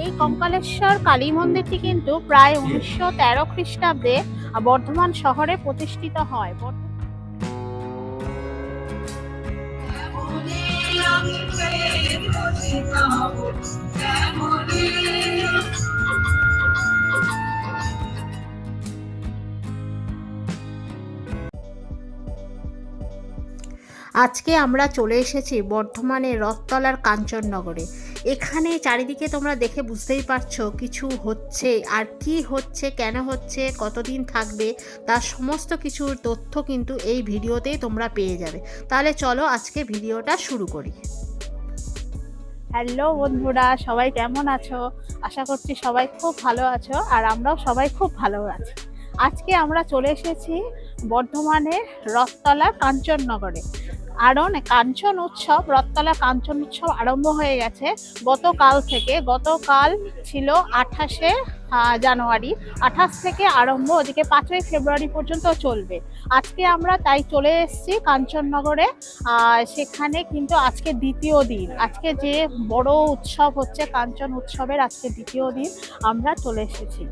এই কঙ্কালেশ্বর কালী মন্দিরটি কিন্তু প্রায় উনিশশো তেরো খ্রিস্টাব্দে বর্ধমান শহরে প্রতিষ্ঠিত হয়। আজকে আমরা চলে এসেছি বর্ধমানের রথতলার কাঞ্চননগরে। এখানে চারিদিকে তোমরা দেখে বুঝতেই পারছ কিছু হচ্ছে আর কি হচ্ছে, কেন হচ্ছে, কতদিন থাকবে তার সমস্ত কিছুর তথ্য কিন্তু এই ভিডিওতেই তোমরা পেয়ে যাবে। তাহলে চলো আজকে ভিডিওটা শুরু করি। হ্যালো বন্ধুরা, সবাই কেমন আছো? আশা করছি সবাই খুব ভালো আছো আর আমরাও সবাই খুব ভালো আছি। আজকে আমরা চলে এসেছি বর্ধমানের রথতলা কাঞ্চননগরে। কারণ কাঞ্চন উৎসব রথতলা কাঞ্চন উৎসব আরম্ভ হয়ে গেছে। গতকাল থেকে গতকাল ছিল আঠাশে জানুয়ারি। আঠাশ থেকে আরম্ভ ওদিকে পাঁচই ফেব্রুয়ারি পর্যন্ত চলবে। আজকে আমরা তাই চলে এসেছি কাঞ্চননগরে। সেখানে কিন্তু আজকে দ্বিতীয় দিন। আজকে যে বড় উৎসব হচ্ছে কাঞ্চন উৎসবের আজকে দ্বিতীয় দিন আমরা চলে এসেছি।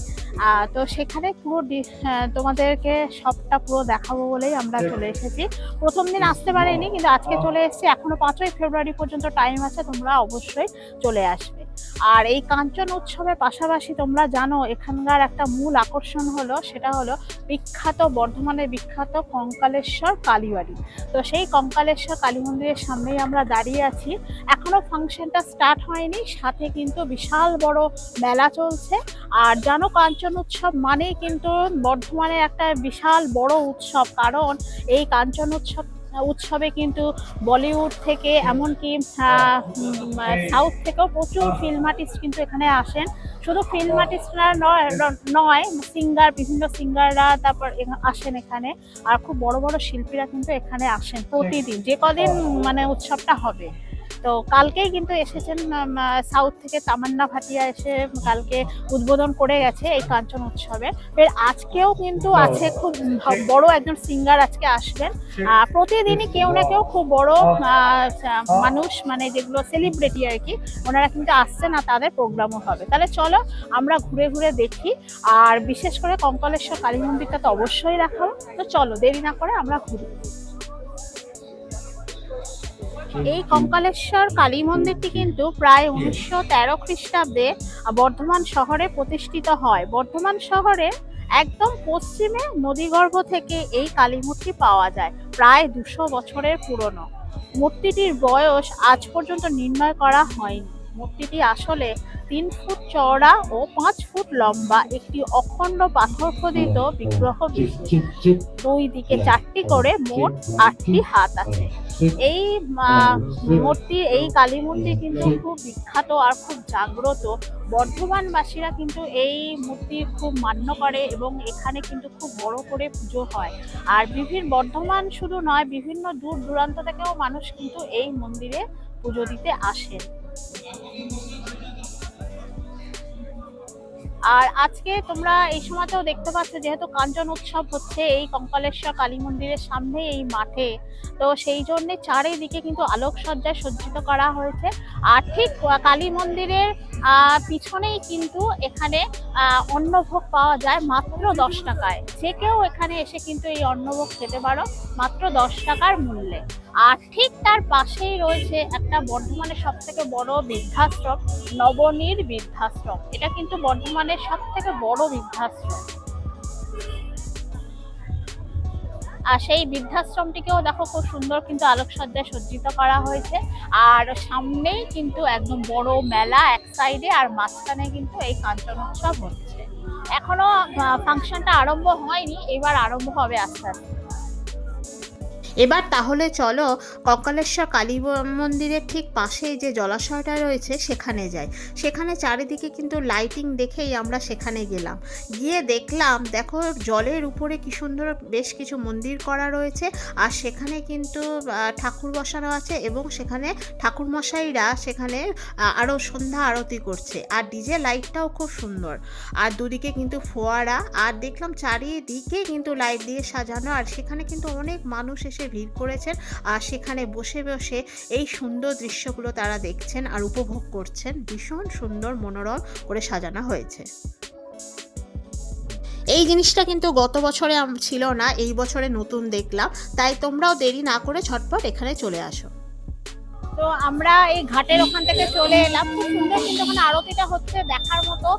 তো সেখানে পুরো ডি- তোমাদেরকে সবটা পুরো দেখাবো বলেই আমরা চলে এসেছি। প্রথম দিন আসতে পারিনি কিন্তু আজকে চলে এসেছি। এখনও পাঁচই ফেব্রুয়ারি পর্যন্ত টাইম আছে তোমরা অবশ্যই চলে আসবে। আর এই কাঞ্চন উৎসবের পাশাপাশি তোমরা জানো, এখানকার একটা মূল আকর্ষণ হলো, সেটা হলো বিখ্যাত বর্ধমানের বিখ্যাত কঙ্কালেশ্বর কালীবাড়ি। তো সেই কঙ্কালেশ্বর কালী মন্দিরের সামনেই আমরা দাঁড়িয়ে আছি। এখনও ফাংশনটা স্টার্ট হয়নি, সাথে কিন্তু বিশাল বড় মেলা চলছে। আর জানো, কাঞ্চন উৎসব মানেই কিন্তু বর্ধমানের একটা বিশাল বড় উৎসব, কারণ এই কাঞ্চন উৎসব উৎসবে কিন্তু বলিউড থেকে এমনকি সাউথ থেকেও প্রচুর ফিল্ম আর্টিস্ট কিন্তু এখানে আসেন। শুধু ফিল্ম আর্টিস্টরা নয় নয় সিঙ্গার বিভিন্ন সিঙ্গাররা তারপর আসেন এখানে। আর খুব বড় বড় শিল্পীরা কিন্তু এখানে আসেন প্রতিদিন। যে কদিন মানে উৎসবটা হবে। তো কালকেই কিন্তু এসেছেন সাউথ থেকে তামান্না ভাটিয়া এসে কালকে উদ্বোধন করে গেছে এই কাঞ্চন উৎসবে। এর আজকেও কিন্তু আছে খুব বড় একজন সিঙ্গার আজকে আসবেন। প্রতিদিনই কেউ না কেউ খুব বড় আহ, মানুষ মানে যেগুলো সেলিব্রিটি আর কি ওনারা কিন্তু আসছেন আর তাদের প্রোগ্রামও হবে। তাহলে চলো আমরা ঘুরে ঘুরে দেখি। আর বিশেষ করে কঙ্কলেশ্বর কালী মন্দিরটা তো অবশ্যই দেখাবো। তো চলো দেরি না করে আমরা ঘুরি। এই কঙ্কালেশ্বর কালী মন্দিরটি কিন্তু প্রায় উনিশশো তেরো খ্রিস্টাব্দে বর্ধমান শহরে প্রতিষ্ঠিত হয়। বর্ধমান শহরে একদম পশ্চিমে নদীগর্ভ থেকে এই কালী মূর্তি পাওয়া যায় প্রায় দুশো বছরের পুরনো। মূর্তিটির বয়স আজ পর্যন্ত নির্ণয় করা হয়নি। মূর্তিটি আসলে তিন ফুট চওড়া ও পাঁচ ফুট লম্বা, একটি অখণ্ড পাথর খোদিত বিগ্রহ দুই দিকে চারটি করে মোট আটটি হাত আছে। এই মূর্তি, এই কালী মূর্তি কিন্তু খুব বিখ্যাত আর খুব জাগ্রত। বর্ধমানবাসীরা কিন্তু এই মূর্তি খুব মান্য করে এবং এখানে কিন্তু খুব বড় করে পুজো হয়। আর বিভিন্ন বর্ধমান শুধু নয়, বিভিন্ন দূর দূরান্ত থেকেও মানুষ কিন্তু এই মন্দিরে পুজো দিতে আসেন। you. আর আজকে তোমরা এই সময়তেও দেখতে পাচ্ছ যেহেতু কাঞ্চন উৎসব হচ্ছে, এই কঙ্কালেশ্বর কালী মন্দিরের সামনে এই মাঠে। তো সেই জন্য চারিদিকে কিন্তু আলোকসজ্জায় সজ্জিত করা হয়েছে। আর ঠিক কালী মন্দিরের পিছনেই কিন্তু এখানে অন্নভোগ পাওয়া যায় মাত্র দশ টাকায়। যে কেউ এখানে এসে কিন্তু এই অন্নভোগ খেতে পারো মাত্র দশ টাকার মূল্যে। আর ঠিক তার পাশেই রয়েছে একটা বর্ধমানের সব থেকে বড় বৃদ্ধাশ্রম, নবনীর বৃদ্ধাশ্রম। এটা কিন্তু বর্ধমানের সব থেকে বড় বৃদ্ধাশ্রম। আর সেই বৃদ্ধাশ্রমটিকেও দেখো খুব সুন্দর কিন্তু আলোকসজ্জায় সজ্জিত করা হয়েছে। আর সামনেই কিন্তু একদম বড় মেলা এক সাইডে আর মাঝখানে কিন্তু এই কাঞ্চন উৎসব হচ্ছে। এখনও ফাংশনটা আরম্ভ হয়নি, এবার আরম্ভ হবে আস্তে আস্তে। এবার তাহলে চলো কঙ্কালেশ্বর কালী মন্দিরের ঠিক পাশেই যে জলাশয়টা রয়েছে, সেখানে যাই। সেখানে চারিদিকে কিন্তু লাইটিং দেখেই আমরা সেখানে গেলাম। গিয়ে দেখলাম, দেখো জলের উপরে কি সুন্দর বেশ কিছু মন্দির করা রয়েছে, আর সেখানে কিন্তু ঠাকুর বসানো আছে এবং সেখানে ঠাকুর মশাইরা সেখানে আরও সন্ধ্যা আরতি করছে। আর ডিজে লাইটটাও খুব সুন্দর। আর দুদিকে কিন্তু ফোয়ারা, আর দেখলাম চারিদিকে কিন্তু লাইট দিয়ে সাজানো, আর সেখানে কিন্তু অনেক মানুষ এসে ভিড় করেছেন আর সেখানে বসে বসে এই সুন্দর দৃশ্যগুলো তারা দেখছেন আর উপভোগ করছেন। ভীষণ সুন্দর মনোরম করে সাজানো হয়েছে। এই জিনিসটা কিন্তু গত বছরে ছিল না, এই বছরে নতুন দেখলাম। তাই তোমরাও দেরি না করে ঝটপট এখানে চলে আসো। তো আমরা এই ঘাটের ওখান থেকে চলে এলাম। খুব সুন্দর কিন্তু ওখানে আরতিটা হচ্ছে দেখার মতো।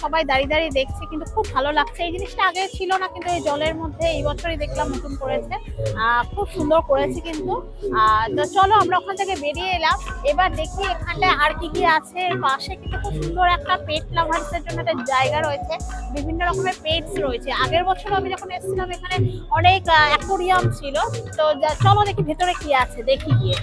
সবাই দাঁড়িয়ে দাঁড়িয়ে দেখছে, কিন্তু খুব ভালো লাগছে। এই জিনিসটা আগে ছিল না, কিন্তু এই জলের মধ্যে এই বছরই দেখলাম নতুন করেছে। খুব সুন্দর করেছে কিন্তু। তো চলো আমরা ওখান থেকে বেরিয়ে এলাম। এবার দেখি এখানটায় আর কি কি আছে। পাশে কিন্তু খুব সুন্দর একটা পেট লাভার্সের জন্য একটা জায়গা রয়েছে। বিভিন্ন রকমের পেটস রয়েছে। আগের বছর আমি যখন এসেছিলাম, এখানে অনেক অ্যাকোরিয়াম ছিল। তো চলো দেখি ভেতরে কি আছে, দেখি গিয়ে।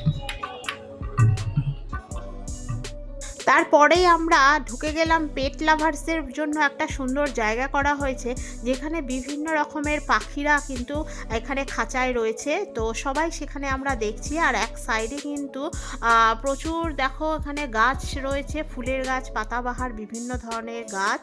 তারপরেই আমরা ঢুকে গেলাম পেট লাভার্সের জন্য একটা সুন্দর জায়গা করা হয়েছে, যেখানে বিভিন্ন রকমের পাখিরা কিন্তু এখানে খাঁচায় রয়েছে। তো সবাই সেখানে আমরা দেখছি আর এক সাইডে কিন্তু প্রচুর দেখো এখানে গাছ রয়েছে, ফুলের গাছ, পাতাবাহার, বিভিন্ন ধরনের গাছ।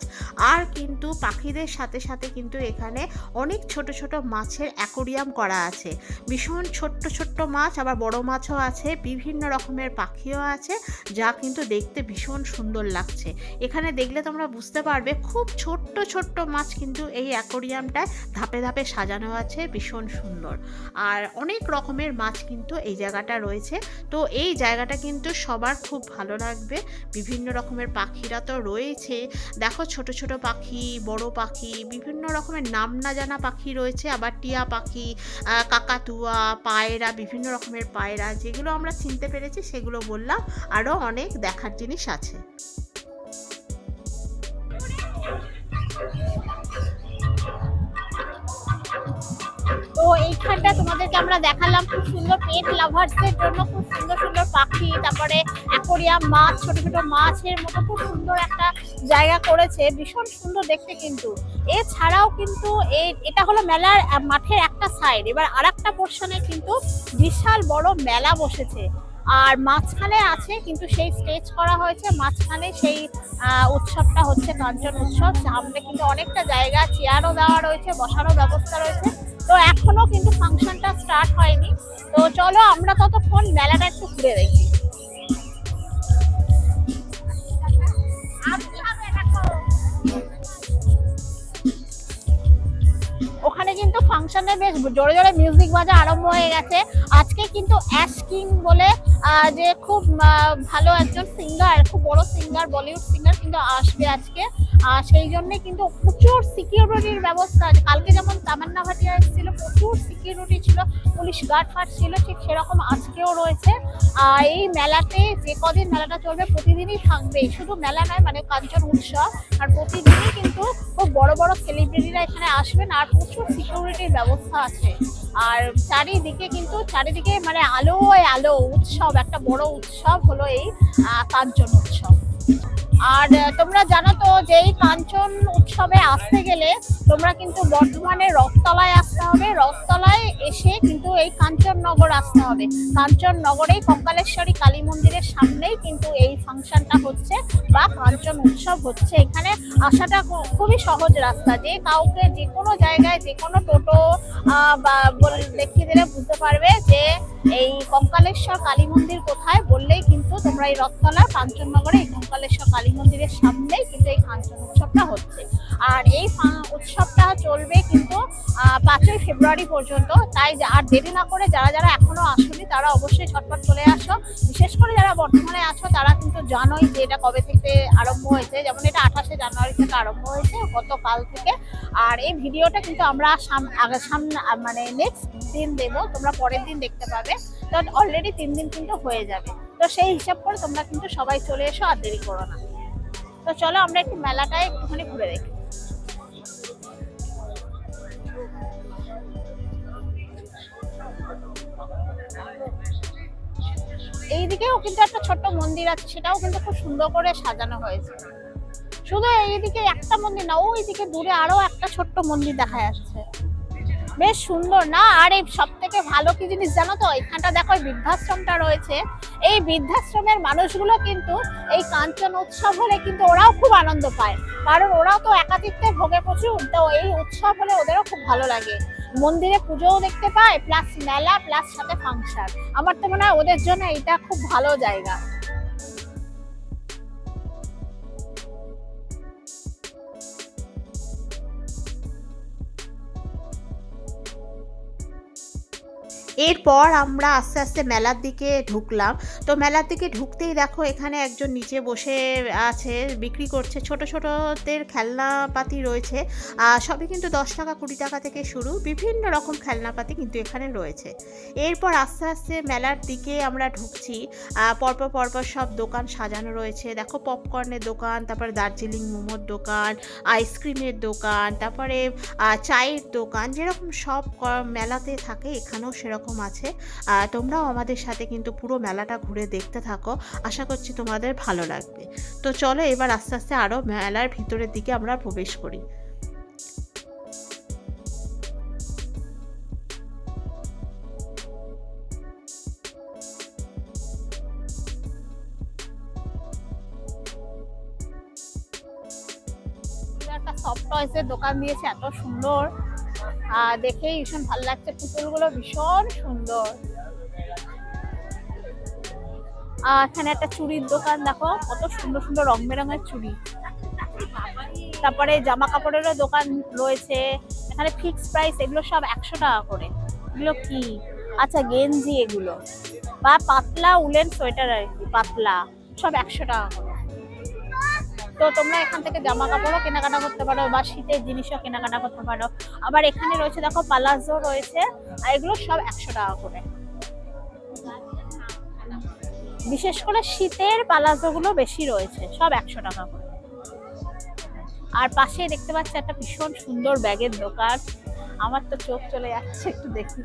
আর কিন্তু পাখিদের সাথে সাথে কিন্তু এখানে অনেক ছোট ছোট মাছের অ্যাকোরিয়াম করা আছে। ভীষণ ছোট্ট ছোট্ট মাছ, আবার বড় মাছও আছে, বিভিন্ন রকমের পাখিও আছে, যা কিন্তু দেখতে ভীষণ সুন্দর লাগছে। এখানে দেখলে তোমরা বুঝতে পারবে, খুব ছোট্ট ছোট্ট মাছ কিন্তু এই অ্যাকোরিয়ামটায় ধাপে ধাপে সাজানো আছে, ভীষণ সুন্দর। আর অনেক রকমের মাছ কিন্তু এই জায়গাটা রয়েছে। তো এই জায়গাটা কিন্তু সবার খুব ভালো লাগবে। বিভিন্ন রকমের পাখিরা তো রয়েছে। দেখো ছোট ছোট পাখি, বড় পাখি, বিভিন্ন রকমের নাম না জানা পাখি রয়েছে। আবার টিয়া পাখি কাকাতুয়া, পায়রা, বিভিন্ন রকমের পায়রা, যেগুলো আমরা চিনতে পেরেছি, সেগুলো বললাম। আরও অনেক দেখার জিনিস আছে। তো এইখানটা তোমাদেরকে আমরা দেখালাম খুব সুন্দর পেট লাভার্সের জন্য, খুব সুন্দর সুন্দর পাখি, তারপরে অ্যাকোরিয়াম মাছ, ছোট ছোট মাছের মতো খুব সুন্দর একটা জায়গা করেছে, ভীষণ সুন্দর দেখতে কিন্তু। এছাড়াও কিন্তু এই, এটা হলো মেলার মাঠের একটা সাইড এবার আর একটা পোর্শনে কিন্তু বিশাল বড় মেলা বসেছে। আর মাঝখানে আছে, কিন্তু সেই স্টেজ করা হয়েছে, মাঝখানে সেই উৎসবটা হচ্ছে কাঞ্চন উৎসব, সামনে কিন্তু অনেকটা জায়গা চেয়ারও দেওয়া রয়েছে, বসারও ব্যবস্থা রয়েছে। তো এখনও কিন্তু ফাংশনটা স্টার্ট হয়নি। তো চলো আমরা ততক্ষণ মেলাটা একটু ঘুরে দেখি। ওখানে কিন্তু ফাংশনে বেশ জোরে জোরে মিউজিক বাজা আরম্ভ হয়ে গেছে। আজকে কিন্তু অ্যাশ কিং বলে যে খুব ভালো একজন সিঙ্গার খুব বড় সিঙ্গার বলিউড সিঙ্গার কিন্তু আসবে আজকে। সেই জন্যে কিন্তু প্রচুর সিকিউরিটির ব্যবস্থা আছে। কালকে যেমন তামান্না ভাটিয়া এসেছিল, প্রচুর সিকিউরিটি ছিল, পুলিশ গার্ড ফার্ড ছিল, ঠিক সেরকম আজকেও রয়েছে। আর এই মেলাতে যে কদিন মেলাটা চলবে, প্রতিদিনই থাকবে। শুধু মেলা নয় মানে কাঞ্চন উৎসব। আর প্রতিদিনই কিন্তু খুব বড় বড় সেলিব্রিটিরা এখানে আসবেন, আর প্রচুর সিকিউরিটির ব্যবস্থা আছে। আর চারিদিকে কিন্তু, চারিদিকে মানে আলো আলো, উৎসব, একটা বড় উৎসব হলো এই কাঞ্চন উৎসব। আর তোমরা জানো তো যে এই কাঞ্চন উৎসবে আসতে গেলে তোমরা কিন্তু বর্ধমানে রথতলায় আসতে হবে। রথতলায় এসে কিন্তু এই কাঞ্চননগর আসতে হবে। কাঞ্চননগরেই কঙ্কালেশ্বরী কালী মন্দিরের সামনেই কিন্তু এই ফাংশনটা হচ্ছে বা কাঞ্চন উৎসব হচ্ছে। এখানে আসাটা খুবই সহজ রাস্তা। যে কাউকে যে কোনো জায়গায় যে কোনো টোটো বা দেখিয়ে দিলে বুঝতে পারবে যে এই কঙ্কালেশ্বর কালী মন্দির কোথায় বললেই কিন্তু তোমরা এই রথতলা কাঞ্চননগরে এই কঙ্কালেশ্বর কালী মন্দিরের সামনেই কিন্তু এই কাঞ্চন উৎসবটা হচ্ছে। আর এই উৎসবটা চলবে কিন্তু পাঁচই ফেব্রুয়ারি পর্যন্ত। তাই আর দেরি না করে যারা যারা এখনও আসেনি, তারা অবশ্যই ঝটপট চলে আসো। বিশেষ করে যারা বর্তমানে আছো, তারা কিন্তু জানোই যে এটা কবে থেকে আরম্ভ হয়েছে। যেমন এটা আঠাশে জানুয়ারি থেকে আরম্ভ হয়েছে, গতকাল থেকে। আর এই ভিডিওটা কিন্তু আমরা সামনে মানে নেক্সট দিন দেবো, তোমরা পরের দিন দেখতে পাবে। তো অলরেডি তিন দিন কিন্তু হয়ে যাবে। তো সেই হিসাব করে তোমরা কিন্তু সবাই চলে এসো আর দেরি করো না। তো চলো আমরা একটু মেলাটায় একটুখানি ঘুরে দেখি। এইদিকেও কিন্তু একটা ছোট্ট মন্দির আছে, সেটাও কিন্তু খুব সুন্দর করে সাজানো হয়েছে। শুধু এইদিকে একটা মন্দির না, ওইদিকে দূরে আরও একটা ছোট্ট মন্দির দেখা যাচ্ছে। বেশ সুন্দর। না, আর এই সব থেকে ভালো কি জিনিস জানো তো? এখানটা দেখো বৃদ্ধাশ্রমটা রয়েছে। এই বৃদ্ধাশ্রমের মানুষগুলো কিন্তু এই কাঞ্চন উৎসব হলে কিন্তু ওরাও খুব আনন্দ পায়। কারণ ওরাও তো একাকিত্বে ভোগে প্রচুর, তো এই উৎসব হলে ওদেরও খুব ভালো লাগে। মন্দিরে পুজোও দেখতে পায়, প্লাস মেলা, প্লাস সাথে ফাংশন আমার তো মনে হয় ওদের জন্য এটা খুব ভালো জায়গা। এরপর আমরা আস্তে আস্তে মেলার দিকে ঢুকলাম। তো মেলার দিকে ঢুকতেই দেখো এখানে একজন নিচে বসে আছে, বিক্রি করছে। ছোট ছোটদের খেলনাপাতি রয়েছে। সবই কিন্তু দশ টাকা, কুড়ি টাকা থেকে শুরু। বিভিন্ন রকম খেলনাপাতি কিন্তু এখানে রয়েছে। এরপর আস্তে আস্তে মেলার দিকে আমরা ঢুকছি। পরপর পরপর সব দোকান সাজানো রয়েছে। দেখো পপকর্নের দোকান, তারপরে দার্জিলিং মোমোর দোকান, আইসক্রিমের দোকান, তারপরে চায়ের দোকান, যেরকম সব মেলাতে থাকে, এখানেও সেরকম আছে। তোমরাও আমাদের সাথে কিন্তু পুরো মেলাটা ঘুরে দেখতে থাকো। আশা করছি তোমাদের ভালো লাগবে। তো চলো এবার আস্তে আস্তে আরও মেলার ভিতরের দিকে আমরা প্রবেশ করি। একটা সফট টয়েস এর দোকান দিয়েছে, এত সুন্দর। দেখেই ভীষণ ভালো লাগছে। পুতুলগুলো ভীষণ সুন্দর। এখানে একটা চুড়ির দোকান, দেখো, কত সুন্দর সুন্দর রং বেরঙের চুড়ি। তারপরে জামা কাপড়েরও দোকান রয়েছে। এখানে ফিক্স প্রাইস এগুলো সব একশো টাকা করে। এগুলো কি? আচ্ছা গেঞ্জি এগুলো। বা পাতলা উলেন সোয়েটার আর কি, পাতলা। সব একশো টাকা করে। তো তোমরা এখান থেকে জামা কাপড়ও কেনাকাটা করতে পারো বা শীতের জিনিসও কেনাকাটা করতে পারো। আবার এখানে রয়েছে, দেখো পালাজো রয়েছে, আর এগুলো সব একশো টাকা করে। বিশেষ করে শীতের পালাজো গুলো বেশি রয়েছে, সব একশো টাকা করে। আর পাশেই দেখতে পাচ্ছি একটা ভীষণ সুন্দর ব্যাগের দোকান। আমার তো চোখ চলে যাচ্ছে একটু দেখি।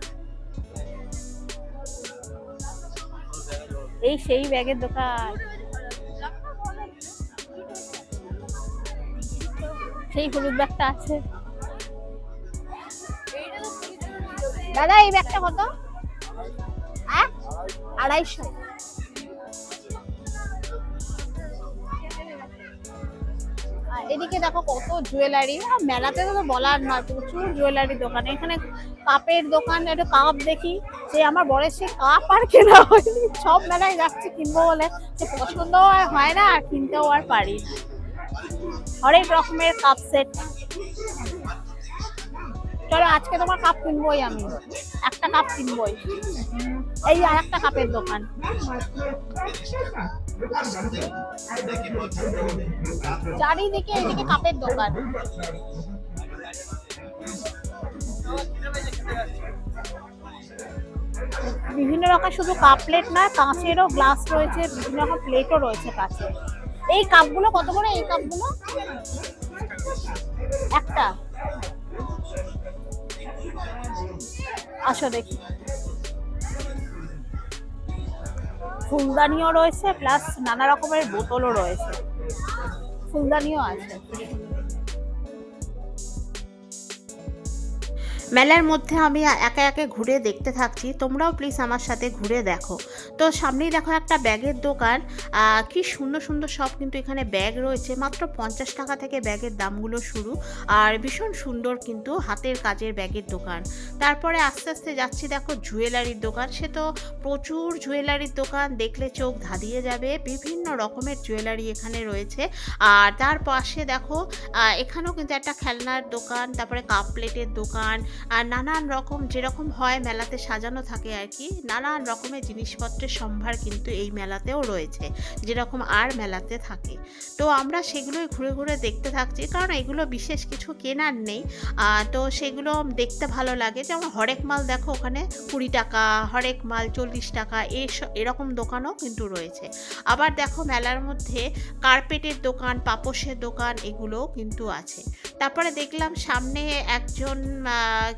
এই সেই ব্যাগের দোকান। সেই হলুদ ব্যাগটা আছে। দাদা, এই ব্যাগটা কত? আড়াইশো। এদিকে দেখো কত জুয়েলারি মেলাতে তো বলার নয়, প্রচুর জুয়েলারি দোকান। এখানে কাপের দোকান, একটু কাপ দেখি। যে আমার বরের সে কাপ আর কেনা হয়নি। সব মেলায় যাচ্ছে কিনবো বলে। যে পছন্দ আর হয় না, আর কিনতেও আর পারি না। হরেক রকমের কাপ সেট চলো, আজকে তোমার কাপ কিনবোই আমি। একটা কাপ কিনবোই। এই আর একটা কাপের দোকান। চারিদিকে এদিকে কাপের দোকান। বিভিন্ন রকম শুধু কাপ প্লেট নয়, কাঁচেরও গ্লাস রয়েছে, বিভিন্ন রকম প্লেটও রয়েছে কাছে এই কাপগুলো কত করে? এই কাপগুলো? একটা। আসো দেখি। ফুলদানিও রয়েছে প্লাস নানা রকমের বোতলও রয়েছে। ফুলদানিও আছে। মেলার মধ্যে আমি একে একে ঘুরে দেখতে থাকছি। তোমরাও প্লিজ আমার সাথে ঘুরে দেখো। তো সামনেই দেখো একটা ব্যাগের দোকান। কি সুন্দর সুন্দর সব কিন্তু এখানে ব্যাগ রয়েছে। মাত্র পঞ্চাশ টাকা থেকে ব্যাগের দামগুলো শুরু। আর ভীষণ সুন্দর কিন্তু হাতের কাজের ব্যাগের দোকান। তারপরে আস্তে আস্তে যাচ্ছি দেখো জুয়েলারির দোকান। সে তো প্রচুর জুয়েলারির দোকান। দেখলে চোখ ধাঁধিয়ে যাবে। বিভিন্ন রকমের জুয়েলারি এখানে রয়েছে। আর তার পাশে দেখো এখানেও কিন্তু একটা খেলনার দোকান, তারপরে কাপ প্লেটের দোকান। আর নানান রকম, যেরকম হয় মেলাতে সাজানো থাকে আর কি, নানান রকমের জিনিসপত্রের সম্ভার কিন্তু এই মেলাতেও রয়েছে। যেরকম আর মেলাতে থাকে। তো আমরা সেগুলোই ঘুরে ঘুরে দেখতে থাকছি, কারণ এগুলো বিশেষ কিছু কেনার নেই। তো সেগুলো দেখতে ভালো লাগে। যেমন হরেক মাল দেখো ওখানে কুড়ি টাকা, হরেক মাল চল্লিশ টাকা, এস- এরকম দোকানও কিন্তু রয়েছে। আবার দেখো মেলার মধ্যে কার্পেটের দোকান, পাপোশের দোকান এগুলোও কিন্তু আছে। তারপরে দেখলাম সামনে একজন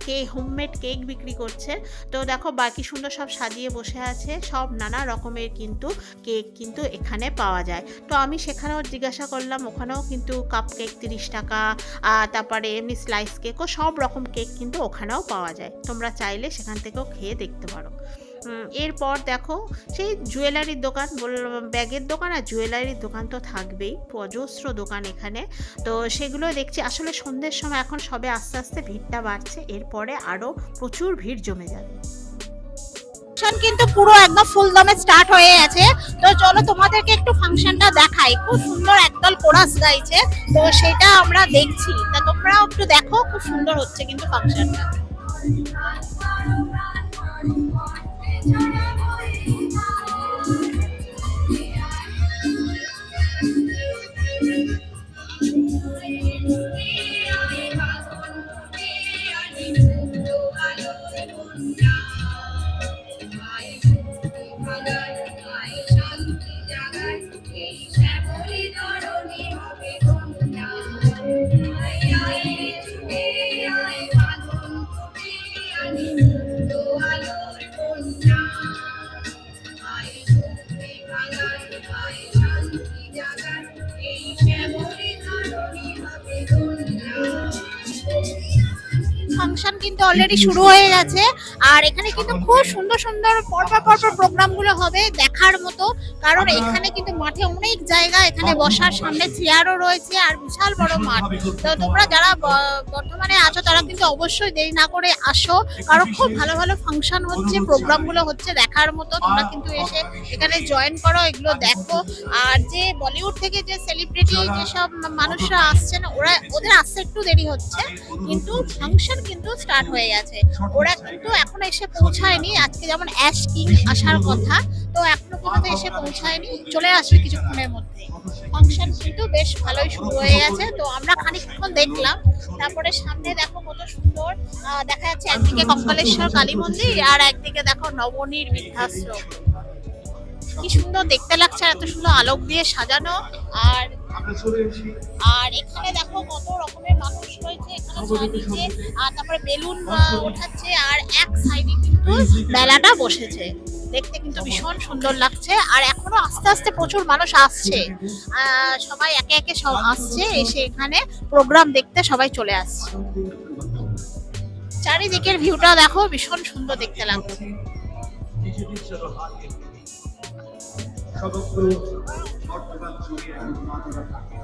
কে হোমমেড কেক বিক্রি করছে। তো দেখো বাকি সুন্দর সব সাজিয়ে বসে আছে। সব নানা রকমের কিন্তু কেক কিন্তু এখানে পাওয়া যায়। তো আমি সেখানেও জিজ্ঞাসা করলাম, ওখানেও কিন্তু কাপ কেক তিরিশ টাকা তারপরে এমনি স্লাইস কেকও সব রকম কেক কিন্তু ওখানেও পাওয়া যায়। তোমরা চাইলে সেখান থেকেও খেয়ে দেখতে পারো। এরপর দেখো, সেই জুয়েলারির দোকান ব্যাগের দোকান আর জুয়েলারির দোকান তো থাকবেই অজস্র দোকান এখানে। তো সেগুলো দেখছি, আসলে সন্ধ্যের সময় এখন সবে আস্তে আস্তে ভিড়টা বাড়ছে, এরপরে আরও প্রচুর ভিড় জমে যাবে। ফাংশন কিন্তু পুরো একদম ফুল দমে স্টার্ট হয়ে গেছে। তো চলো তোমাদেরকে একটু ফাংশনটা দেখাই। খুব সুন্দর একদল কোরাস গাইছে। তো সেটা আমরা দেখছি। তা তোমরাও একটু দেখো, খুব সুন্দর হচ্ছে কিন্তু ফাংশনটা ফাংশন কিন্তু অলরেডি শুরু হয়ে গেছে। আর এখানে কিন্তু খুব সুন্দর সুন্দর পরপর পরপর প্রোগ্রামগুলো হবে দেখার মতো। কারণ এখানে কিন্তু মাঠে অনেক জায়গা এখানে বসার সামনে চেয়ারও রয়েছে আর বিশাল বড় মাঠ। তো তোমরা যারা বর্তমানে আছো তারা কিন্তু অবশ্যই দেরি না করে আসো। কারণ খুব ভালো ভালো ফাংশন হচ্ছে প্রোগ্রামগুলো হচ্ছে দেখার মতো। তোমরা কিন্তু এসে এখানে জয়েন করো এগুলো দেখো। আর যে বলিউড থেকে যে সেলিব্রিটি যেসব মানুষরা আসছেন ওরা ওদের আসতে একটু দেরি হচ্ছে। কিন্তু ফাংশন কিন্তু স্টার্ট হয়ে গেছে। ওরা কিন্তু এখনও এসে পৌঁছায়নি। আজকে যেমন অ্যাশ কিং আসার কথা তো এখনও পর্যন্ত এসে পৌঁছায়নি। চলে আসবে কিছুক্ষণের মধ্যে। ফাংশন কিন্তু বেশ ভালোই শুরু হয়ে গেছে। তো আমরা খানিকক্ষণ দেখলাম। তারপরে সামনে দেখো কত সুন্দর দেখা যাচ্ছে একদিকে কঙ্কালেশ্বর কালী মন্দির আর একদিকে দেখো নবনীর বৃদ্ধাশ্রম। কি সুন্দর দেখতে লাগছে এত সুন্দর আলোক দিয়ে সাজানো। আর আর এখানে দেখো কত রকমের মানুষ রয়েছে এখানে আর তারপরে বেলুন ওঠাচ্ছে আর এক সাইডে কিন্তু মেলাটা বসেছে। দেখতে কিন্তু ভীষণ সুন্দর লাগছে আর এখনও আস্তে আস্তে প্রচুর মানুষ আসছে। সবাই একে একে সব আসছে এসে এখানে প্রোগ্রাম দেখতে সবাই চলে আসছে। চারিদিকের ভিউটা দেখো ভীষণ সুন্দর দেখতে লাগছে। সমগ্র বর্তমান যুগে মানবতা থাকে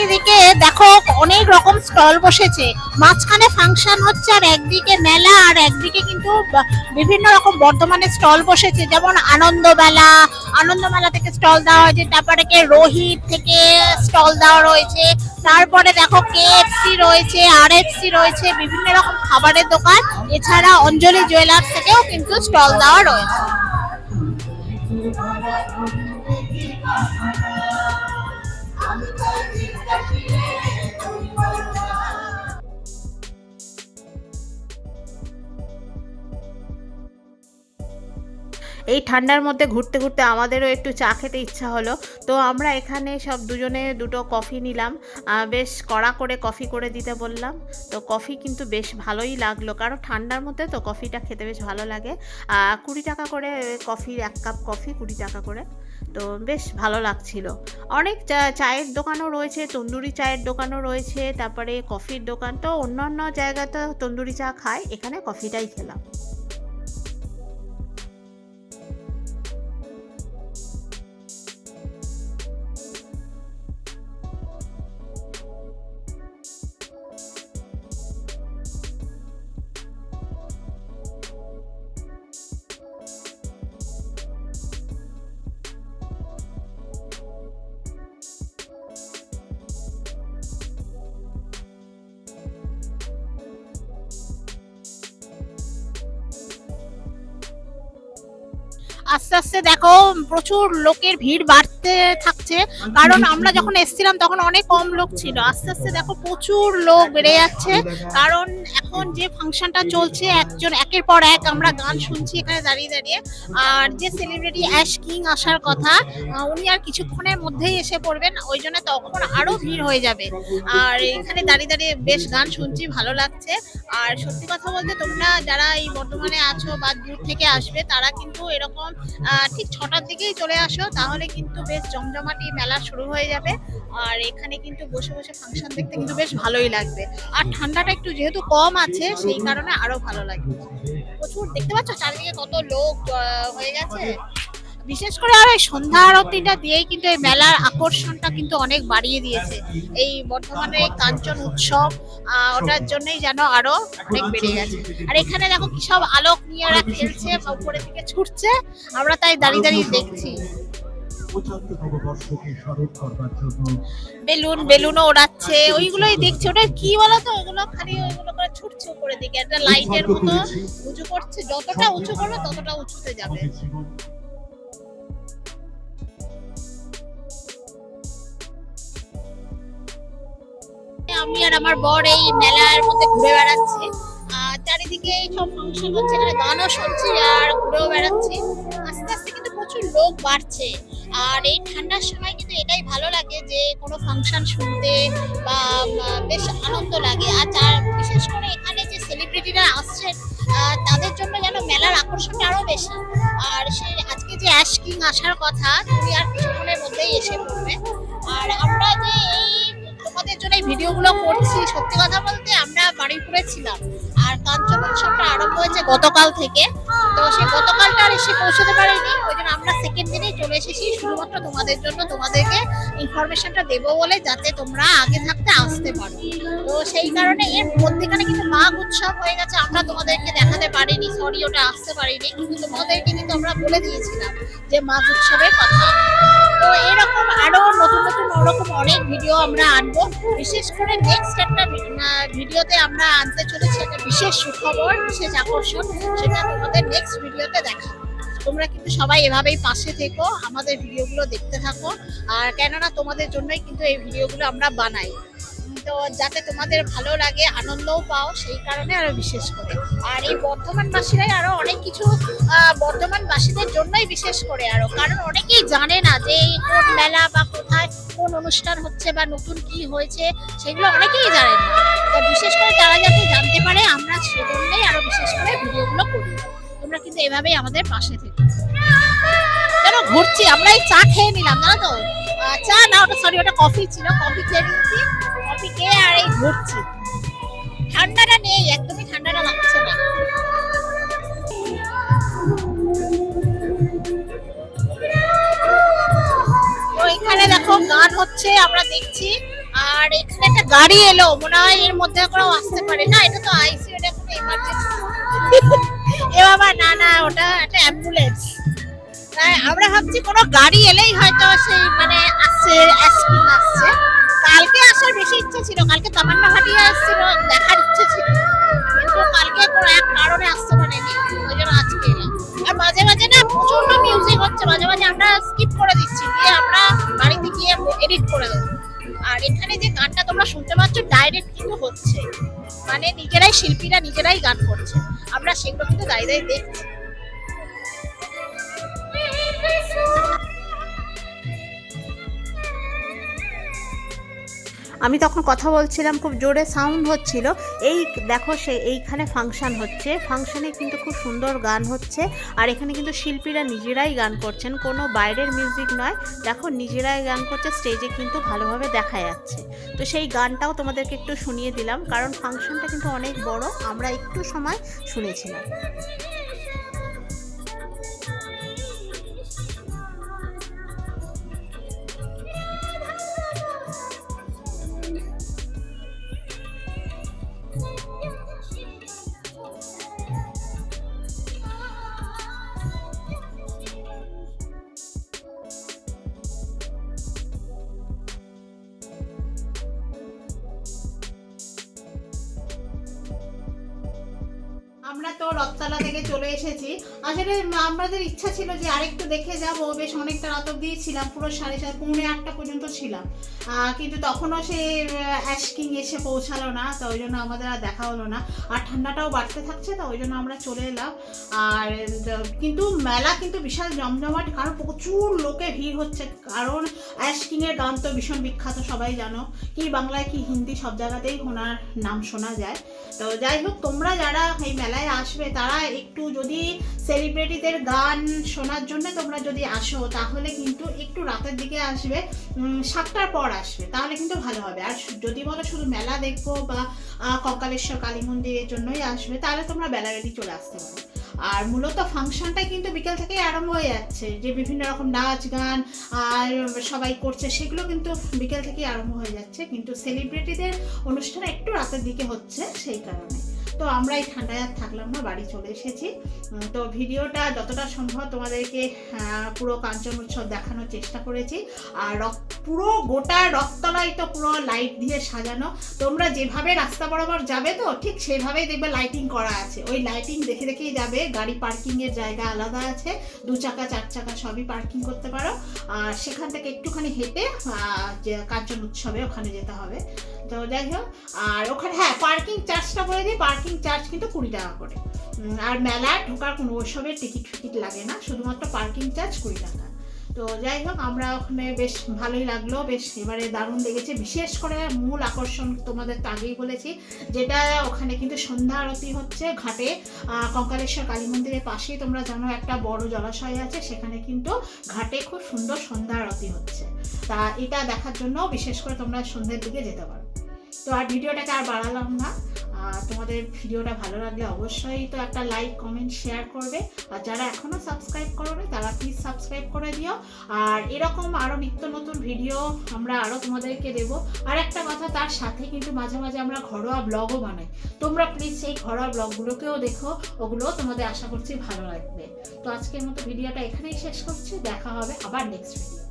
চারিদিকে দেখো অনেক রকম স্টল বসেছে। মাঝখানে ফাংশন হচ্ছে আর একদিকে মেলা আর একদিকে কিন্তু বিভিন্ন রকম বর্তমানে স্টল বসেছে। যেমন আনন্দ মেলা আনন্দ মেলা থেকে স্টল দেওয়া হয়েছে, তারপরে কে রোহিত থেকে স্টল দেওয়া রয়েছে, তারপরে দেখো কেএফসি রয়েছে, আর রয়েছে, বিভিন্ন রকম খাবারের দোকান। এছাড়া অঞ্জলি জুয়েলার্স থেকেও কিন্তু স্টল দেওয়া রয়েছে। এই ঠান্ডার মধ্যে ঘুরতে ঘুরতে আমাদেরও একটু চা খেতে ইচ্ছা হলো। তো আমরা এখানে সব দুজনে দুটো কফি নিলাম। বেশ কড়া করে কফি করে দিতে বললাম। তো কফি কিন্তু বেশ ভালোই লাগল। কারণ ঠান্ডার মধ্যে তো কফিটা খেতে বেশ ভালো লাগে। কুড়ি টাকা করে কফির এক কাপ কফি কুড়ি টাকা করে। তো বেশ ভালো লাগছিল। অনেক চায়ের দোকানও রয়েছে, তন্দুরি চায়ের দোকানও রয়েছে, তারপরে কফির দোকান। তো অন্য অন্য জায়গাতে তন্দুরি চা খায়, এখানে কফিটাই খেলাম। আস্তে আস্তে দেখো, প্রচুর লোকের ভিড় বাড়তে থাকছে। কারণ আমরা যখন এসেছিলাম, তখন অনেক কম লোক ছিল। আস্তে আস্তে দেখো, প্রচুর লোক বেড়ে যাচ্ছে। কারণ এখন যে ফাংশনটা চলছে, একজন, একের পর এক আমরা গান শুনছি দাঁড়িয়ে দাঁড়িয়ে। আর যে সেলিব্রিটি অ্যাশ কিং আসার কথা উনি আর কিছুক্ষণের মধ্যেই এসে পড়বেন, ওই জন্য তখন আরও ভিড় হয়ে যাবে। আর এখানে দাঁড়িয়ে দাঁড়িয়ে বেশ গান শুনছি, ভালো লাগছে। আর সত্যি কথা বলতে তোমরা যারা এই বর্তমানে আছো বা দূর থেকে আসবে, তারা কিন্তু এরকম ঠিক ছটার দিকেই চলে আসো, তাহলে কিন্তু বেশ জমজমাটি মেলা শুরু হয়ে যাবে। আর এখানে কিন্তু বসে বসে ফাংশন দেখতে কিন্তু বেশ ভালোই লাগবে। আর ঠান্ডাটা একটু যেহেতু কম আছে, সেই কারণে আরও ভালো লাগবে। প্রচুর, দেখতে পাচ্ছ? চারিদিকে কত লোক আহ, হয়ে গেছে। বিশেষ করে আর এই সন্ধ্যা আরতিটা দিয়েই কিন্তু এই মেলার আকর্ষণটা কিন্তু অনেক বাড়িয়ে দিয়েছে। এই বর্তমানে এই কাঞ্চন উৎসব ওটার জন্যই যেন আরও অনেক বেড়ে গেছে। আর এখানে দেখো কি সব আলোক নিয়ে ওরা খেলছে বা উপরের দিকে ছুটছে। আমরা তাই দাঁড়িয়ে দাঁড়িয়ে দেখছি। বেলুন বেলুনও ওড়াচ্ছে ওইগুলোই দেখছি। ওটা কি বলতো? ওগুলো খালি ওইগুলো করে ছুটছে উপরের দিকে। একটা লাইটের মতো উঁচু করছে। যতটা উঁচু করবে ততটা উঁচুতে যাবে। আমি আর আমার বর এই মেলার মধ্যে ঘুরে বেড়াচ্ছি। আর চারিদিকে এই সব ফাংশন হচ্ছে এখানে গানও শুনছি আর ঘুরেও বেড়াচ্ছি। আস্তে আস্তে কিন্তু প্রচুর লোক বাড়ছে। আর এই ঠান্ডার সময় কিন্তু এটাই ভালো লাগে যে কোনো ফাংশন শুনতে বা বেশ আনন্দ লাগে। আর যার, বিশেষ করে এখানে যে সেলিব্রিটিরা আসছেন তাদের জন্য যেন মেলার আকর্ষণটা আরও বেশি। আর সে, আজকে যে অ্যাশ কিং আসার কথা তুমি আর কিছুক্ষণের মধ্যেই এসে পড়বে। আর আমরা যে এই তোমাদের জন্য এই ভিডিওগুলো করছি। সত্যি কথা বলতে আমরা বাড়িপুরে ছিলাম আর কাঞ্চন উৎসবটা আরম্ভ হয়েছে গতকাল থেকে। তো সেই গতকালটা আর এসে পৌঁছতে পারিনি। ওই জন্য আমরা সেকেন্ড দিনেই চলে এসেছি। শুধুমাত্র তোমাদের জন্য তোমাদেরকে ইনফরমেশনটা দেবো বলে যাতে তোমরা আগে থাকতে আসতে পারো। তো সেই কারণে এর মধ্যেখানে কিন্তু মাঘ উৎসব হয়ে গেছে। আমরা তোমাদেরকে দেখাতে পারিনি। সরি ওটা আসতে পারিনি। কিন্তু তোমাদেরকে কিন্তু আমরা বলে দিয়েছিলাম যে মাঘ উৎসবের কথা। তো এরকম আরও নতুন নতুন ওরকম অনেক ভিডিও আমরা আনব। বিশেষ করে নেক্সট একটা ভিডিওতে আমরা আনতে চলেছি একটা বিশেষ সুখবর, বিশেষ আকর্ষণ, সেটা তোমাদের নেক্সট ভিডিওতে দেখাবো। তোমরা কিন্তু সবাই এভাবেই পাশে থেকো, আমাদের ভিডিওগুলো দেখতে থাকো। আর কেননা তোমাদের জন্যই কিন্তু এই ভিডিওগুলো আমরা বানাই। তো যাতে তোমাদের ভালো লাগে, আনন্দও পাও, সেই কারণে আরও বিশেষ করে। আর এই বর্ধমানবাসীরাই আরও অনেক কিছু বর্ধমানবাসীদের জন্যই বিশেষ করে আরও। কারণ অনেকেই জানে না যে এই কোন মেলা বা কোথায় কোন অনুষ্ঠান হচ্ছে বা নতুন কি হয়েছে, সেগুলো অনেকেই জানেন না। তো বিশেষ করে তারা যাতে জানতে পারে, আমরা সেজন্যই আরও বিশেষ করে ভিডিওগুলো করি। তোমরা কিন্তু এভাবেই আমাদের পাশে থেকো। কেন ঘুরছি? আমরা এই চা খেয়ে নিলাম, জানো তো? চা না, ওটা সরি ওটা কফি ছিল কফি খেয়ে নিয়েছি কফি খেয়ে আর এই ঘুরছি। ঠান্ডাটা নেই, একদমই ঠান্ডাটা লাগছে না। তো এখানে দেখো, গান হচ্ছে, আমরা দেখছি, আর এখানে একটা গাড়ি এলো, মনে হয় এর মধ্যে করেও আসতে পারে। না, এটা তো আইসিইউ এটা কোনো এমার্জেন্সি এ বাবা, না না, ওটা একটা অ্যাম্বুলেন্স আমরা ভাবছি কোনো গাড়ি এলেই হয়তো সেই মানে আসছে আসছে কালকে আসার বেশি ইচ্ছে ছিল, কালকে তামান্না ভাটিয়া আসছিল, দেখার ইচ্ছে ছিল। কিন্তু কালকে কোনো এক কারণে আসতে পারেনি, ওই জন্য আজকে। আর মাঝে মাঝে না প্রচণ্ড মিউজিক হচ্ছে, মাঝে মাঝে আমরা স্কিপ করে দিচ্ছি, দিয়ে আমরা বাড়িতে গিয়ে এডিট করে দেবো। আর এখানে যে গানটা তোমরা শুনতে পাচ্ছ ডাইরেক্ট কিন্তু হচ্ছে। মানে নিজেরাই শিল্পীরা নিজেরাই গান করছে। আমরা সেগুলো কিন্তু দাঁড়িয়ে দাঁড়িয়ে দেখছি। আমি তখন কথা বলছিলাম, খুব জোরে সাউন্ড হচ্ছিল। এই দেখো সে, এইখানে ফাংশন হচ্ছে। ফাংশানে কিন্তু খুব সুন্দর গান হচ্ছে। আর এখানে কিন্তু শিল্পীরা নিজেরাই গান করছেন। কোনো বাইরের মিউজিক নয়। দেখো, নিজেরাই গান করছে স্টেজে কিন্তু ভালোভাবে দেখা যাচ্ছে। তো সেই গানটাও তোমাদেরকে একটু শুনিয়ে দিলাম। কারণ ফাংশনটা কিন্তু অনেক বড়। আমরা একটু সময় শুনেছিলাম। আমরা তো রথতলা থেকে চলে এসেছি। আসলে আমাদের ইচ্ছা ছিল যে আরেকটু দেখে যাব। বেশ অনেকটা রাত অব্দি ছিলাম, পুরো সাড়ে সাত পৌনে আটটা পর্যন্ত ছিলাম। কিন্তু তখনও সে অ্যাশকিং এসে পৌঁছালো না, তো ওই জন্য আমাদের আর দেখা হলো না। আর ঠান্ডাটাও বাড়তে থাকছে, তো ওই জন্য আমরা চলে এলাম। আর কিন্তু মেলা কিন্তু বিশাল জমজমাট, কারণ প্রচুর লোকে ভিড় হচ্ছে। কারণ অ্যাশকিং এর গান তো ভীষণ বিখ্যাত, সবাই জানো। কি বাংলায়, কি হিন্দি, সব জায়গাতেই ওনার নাম শোনা যায়। তো যাই হোক, তোমরা যারা এই মেলায় আসবে। তারা একটু যদি সেলিব্রিটিদের গান শোনার জন্য তোমরা যদি আসো, তাহলে কিন্তু একটু রাতের দিকে আসবে সাতটার পর আসবে, তাহলে কিন্তু ভালো হবে। আর যদি বলো শুধু মেলা দেখব বা কঙ্কালেশ্বর কালী মন্দিরের জন্যই আসবে, তাহলে তোমরা বেলা বেলি চলে আসতে পারো। আর মূলত ফাংশনটা কিন্তু বিকেল থেকেই আরম্ভ হয়ে যাচ্ছে, যে বিভিন্ন রকম নাচ, গান, আর সবাই করছে, সেগুলো কিন্তু বিকেল থেকেই আরম্ভ হয়ে যাচ্ছে। কিন্তু সেলিব্রিটিদের অনুষ্ঠান একটু রাতের দিকে হচ্ছে, সেই কারণে। তো আমরা এই ঠান্ডায় আর থাকলাম না, বাড়ি চলে এসেছি। তো ভিডিওটা যতটা সম্ভব তোমাদেরকে পুরো কাঞ্চন উৎসব দেখানোর চেষ্টা করেছি। আর পুরো গোটা রথতলায় তো পুরো লাইট দিয়ে সাজানো। তোমরা যেভাবে রাস্তা বরাবর যাবে তো, ঠিক সেভাবেই দেখবে লাইটিং করা আছে। ওই লাইটিং দেখে দেখেই যাবে, গাড়ি পার্কিংয়ের জায়গা আলাদা আছে। দু চাকা, চার চাকা সবই পার্কিং করতে পারো। আর সেখান থেকে একটুখানি হেঁটে কাঞ্চন উৎসবে ওখানে যেতে হবে। তো যাই হোক, আর ওখানে হ্যাঁ পার্কিং চার্জটা বলে দিই পার্কিং চার্জ কিন্তু কুড়ি টাকা করে। আর মেলায় ঢোকার কোনো ওসবের টিকিট ফিকিট লাগে না, শুধুমাত্র পার্কিং চার্জ কুড়ি টাকা। তো যাই হোক, আমরা ওখানে বেশ ভালোই লাগল, বেশ এবারে দারুণ লেগেছে। বিশেষ করে মূল আকর্ষণ তোমাদের তো আগেই বলেছি, যেটা ওখানে কিন্তু সন্ধ্যা আরতি হচ্ছে ঘাটে। কঙ্কালেশ্বর কালী মন্দিরের পাশেই তোমরা জানো একটা বড় জলাশয় আছে, সেখানে কিন্তু ঘাটে খুব সুন্দর সন্ধ্যা আরতি হচ্ছে। তা এটা দেখার জন্য বিশেষ করে তোমরা সন্ধ্যের দিকে যেতে পারো। তো আর ভিডিওটাকে আর বাড়ালাম না। তোমাদের ভিডিওটা ভালো লাগলে অবশ্যই তো একটা লাইক কমেন্ট শেয়ার করবে। আর যারা এখনও সাবস্ক্রাইব করোনি, তারা প্লিজ সাবস্ক্রাইব করে দিও। আর এরকম আরও নিত্য নতুন ভিডিও আমরা আরও তোমাদেরকে দেবো। আর একটা কথা, তার সাথে কিন্তু মাঝে মাঝে আমরা ঘরোয়া ব্লগও বানাই। তোমরা প্লিজ সেই ঘরোয়া ব্লগগুলোকেও দেখো, ওগুলোও তোমাদের আশা করছি ভালো লাগবে। তো আজকের মতো ভিডিওটা এখানেই শেষ করছি, দেখা হবে আবার নেক্সট ভিডিও